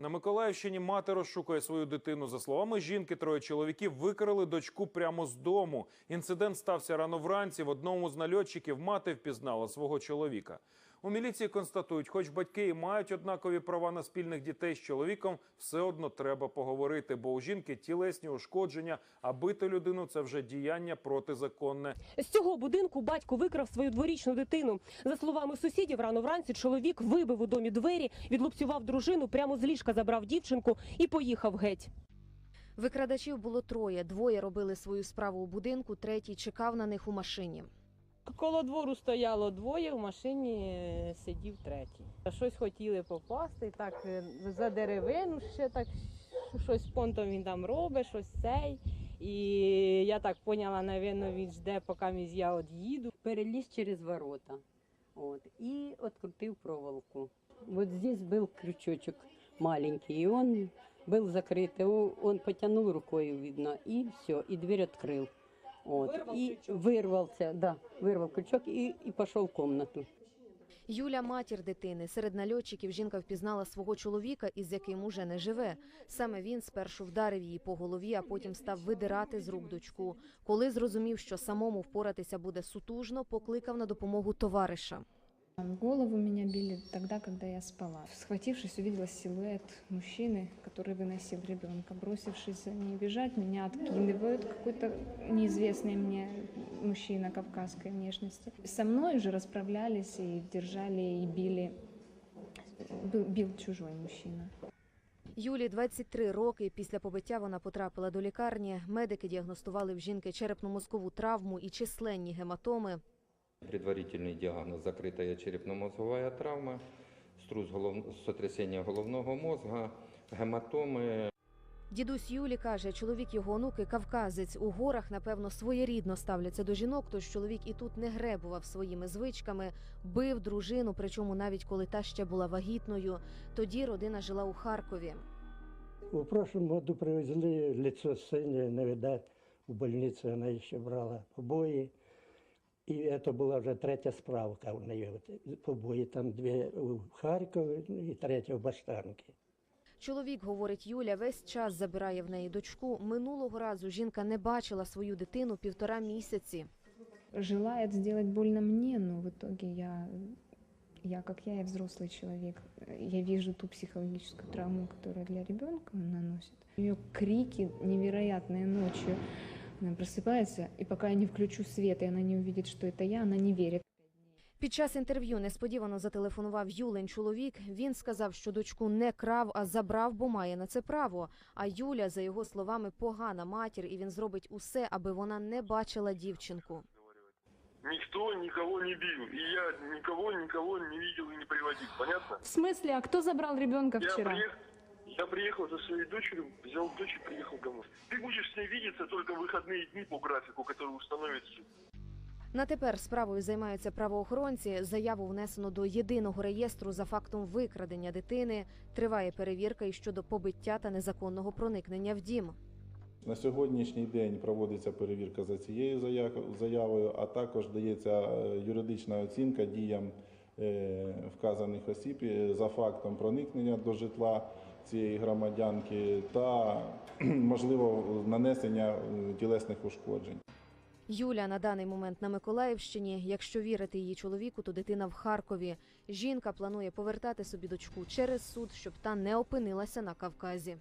На Миколаївщині мати розшукує свою дитину. За словами жінки, троє чоловіків викрали дочку прямо з дому. Інцидент стався рано вранці. В одному з нальотчиків мати впізнала свого чоловіка. У міліції констатують, хоч батьки і мають однакові права на спільних дітей з чоловіком, все одно треба поговорити, бо у жінки тілесні ушкодження, а бити людину це вже діяння протизаконне. З цього будинку батько викрав свою дворічну дитину. За словами сусідів, рано вранці чоловік вибив у домі двері, відлупцював дружину, прямо з ліжка забрав дівчинку і поїхав геть. Викрадачів було троє. Двоє робили свою справу у будинку, третій чекав на них у машині. Коло двору стояло двоє, в машині е, сидів третій. Щось хотіли попасти, так е, за деревину ще так щось понтом він там робить, щось цей. І я так поняла, навірно, він жде, поки я од'їду. перелез через ворота. Вот, и открутил проволоку. Вот здесь был крючочек маленький, и он был закрыт. и Он он потянул рукой, видно, и все, и дверь открыл. Вот, Вырвал и крючок. вырвался, да, вырвал крючок и, и пошел в комнату. Юля, матір дитини. Серед нальотчиків жінка впізнала свого чоловіка, із яким уже не живе. Саме він спершу вдарив її по голові, а потім став видирати з рук дочку. Коли зрозумів, що самому впоратися буде сутужно, покликав на допомогу товариша. В голову меня били тогда, когда я спала. Схватившись, увидела силуэт мужчины, который выносил ребенка. Бросившись за ней бежать, меня откидывают какой-то неизвестный мне мужчина кавказской внешности. Со мной уже расправлялись и держали, и били. Был- Бил чужой мужчина. Юлі 23 роки. Після побиття вона потрапила до лікарні. Медики діагностували в жінки черепно-мозкову травму і численні гематоми. Предварительный диагноз – закрытая черепно-мозговая травма, струс голов... сотрясения головного мозга, гематоми, Дідусь Юлі каже, чоловік його онуки кавказець. У горах, напевно, своєрідно ставляться до жінок, тож чоловік і тут не гребував своїми звичками, бив дружину, причому навіть коли та ще була вагітною. Тоді родина жила у Харкові. В прошлом году привезли лицо не видать. В больнице она еще брала побои. И это была уже третья справка у нее. Вот, Побои там две в Харькове ну, и третья в Баштанке. Чоловік, говорить Юля, весь час забирає в неї дочку. Минулого разу жінка не бачила свою дитину півтора місяці. Желает сделать больно мне, но в итоге я, я как я, я взрослый человек. Я вижу ту психологическую травму, которую для ребенка он наносит. Ее крики невероятные ночью. Она просыпается, и пока я не включу свет, и она не увидит, что это я, она не верит. Під час інтерв'ю несподівано зателефонував Юлин чоловік. Він сказав, що дочку не крав, а забрав, бо має на це право. А Юля, за його словами, погана матір, і він зробить усе, аби вона не бачила дівчинку. Никто никого не бил. И я никого, никого не видел и не приводил. Понятно? В смысле? А кто забрал ребенка Я, вчера? приех- я приехал за своей дочерью, взял дочь и приехал домой. Ты будешь с ней видеться только в выходные дни по графику, который установит суд. На тепер справою займаються правоохоронці. Заяву внесено до єдиного реєстру за фактом викрадення дитини. Триває перевірка і щодо побиття та незаконного проникнення в дім. На сьогоднішній день проводиться перевірка за цією зая- заявою, а також дається е, юридична оцінка діям е, вказаних осіб е, за фактом проникнення до житла цієї громадянки та можливо нанесення е, тілесних ушкоджень. Юля на даний момент на Миколаївщині. Якщо вірити її чоловіку, то дитина в Харкові. Жінка планує повертати собі дочку через суд, щоб та не опинилася на Кавказі.